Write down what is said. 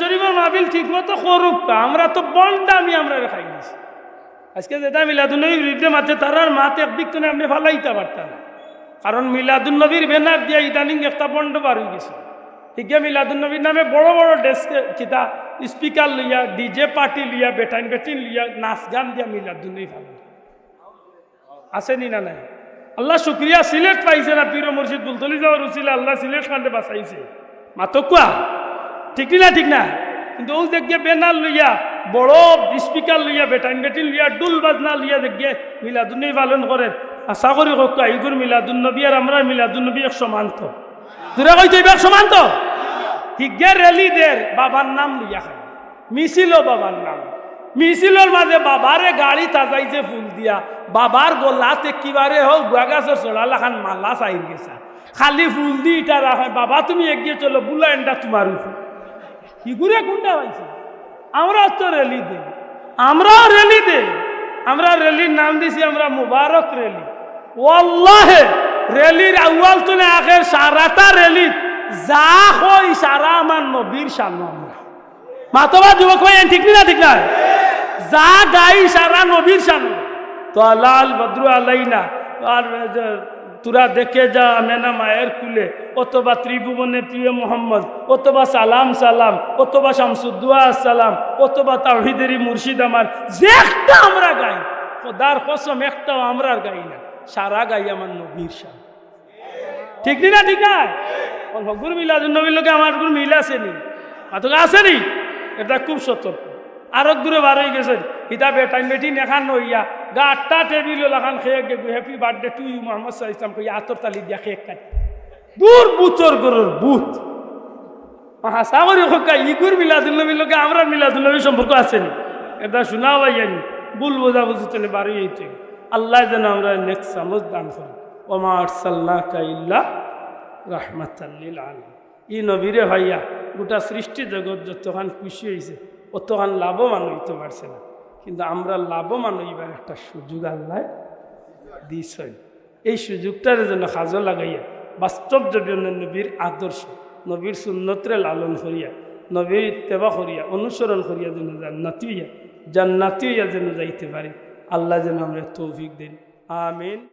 শরীফের মাহফিল ঠিক মতো করুক। আমরা তো বন্ডামি আমরা খাই দিছি। আজকে যেটা মিলাদুন্নবীর বিরুদ্ধে মাঠে তারার মাতে একদিক তো আপনি ফালাইতে পারতেন কারণ মিলাদুন্নবীর ব্যানার দিয়া ইদানিং একটা বন্ড বার হয়ে গেছে। হিগে মিলাদুন্নবীর নামে বড় বড় ডেস্ক কিতা স্পিকার লইয়া ডিজে পার্টি লইয়া, বেটাইন বেটিন লইয়া, নাচ গান দিয়া মিলাদুন্নবী ফালাই আসেনি না নাই? আল্লাহ শুক্রিয়া, সিলেট পাইছে না, পীর মুর্শিদ বুলতলি যাওয়ার উচিলে আল্লাহ সিলেট খান্ডে বাঁচাইছে। মাতো কোয়া? ঠিক না ঠিক না। কিন্তু ও দেখে বেনার লইয়া, বড় স্পিকার লইয়া, বেটাইন বেটিন লইয়া ডুল বাজনা লইয়া দেখে মিলাদুন্নবী পালন করে, আশা করি হোক ইগুর মিলাদুন্নবী আর আমরা মিলাদুন্নবী এক সমান তো দূরে কইতে এক সমান তো হিগে রেলি দের বাবার নাম লইয়া খায়। মিছিল বাবার নাম। মিছিলর মাঝে বাবারে গাড়ি তাজাইছে ফুল দিয়া। বাবার গোলাতে কিবারে হোক গুয়াগাছর চড়ালা খান মালা চাই গেছা। খালি ফুল দি ইটা রাখে বাবা তুমি এগিয়ে চলো, বুলা তোমার উপর। হিগুরে কোনটা পাইছে? আমরা তো রেলি দে আমরাও রেলি দে আমরা রেলির নাম দিছি আমরা মুবারক রেলি ওয়াল্লাহে রেলির আউয়াল তুলে আখের সারাটা রেলি যা হই সারা আমার নবীর সামনে আমরা। মাতবা, যুবক ভাই ঠিক না ঠিক না যা গাই সারা নবীর সামনে। তো লাল বদ্রু আলাইনা, আর তোরা দেখে যা মেনা মায়ের কুলে। অথবা ত্রিভুবনে প্রিয় মোহাম্মদ, অথবা সালাম সালাম, অথবা শামসুদ্দুয়া সালাম অথবা তাহিদেরি মুর্শিদ আমার যে একটা আমরা গাই, খোদার কসম একটাও আমরা গাই না, সারা গাই আমার নবীর সামনে ঠিক নি ঠিক না? হগুর মিলাদ নবীর লোকে আমার গুর মিল আসেনি। মাতক আসেনি? এটা খুব সতর্ক। আরও দূরে বার হয়ে গেছেন। ইতা বেটাই বেটি নেখান নইয়া গা আটটা টেবিল লাখান খেয়ে গে happy birthday to you Mohammad Saha Islam কই আতর তালি দিয়া খেয়ে কাটি। দূর বুচর গরুর বুথ হাসা করি হোক ইগুর মিলাদুল্নবীর লোকে আমরা মিলাদুল্নবী সম্পর্ক আসেনি এটা শোনা পাইয়ানি ভুল বোঝা বুঝি চলে বারো হইতে। আল্লাহ যেন আমরা নেক্সট সামজ দান করি। ওমা আরসাল্লাহ কাইল্লা রাহমাতাল্লিল আলম ই নবীরে ভাইয়া, গোটা সৃষ্টি জগৎ যতখান খুশি হয়েছে অতখান লাভবান হইতে পারছে না। কিন্তু আমরা লাভবান হইবার একটা সুযোগ আল্লাহ দিয়েছেন এই সুযোগটার জন্য কাজও লাগাইয়া, বাস্তব জন্য নবীর আদর্শ, নবীর সুন্নতরে লালন করিয়া, নবীর ইত্তেবা করিয়া, অনুসরণ করিয়া যেন জান্নাতি হইয়া জান্নাতি হইয়া যেন যাইতে পারে, আল্লাহ যেন আমরা তৌফিক দেন। আমিন।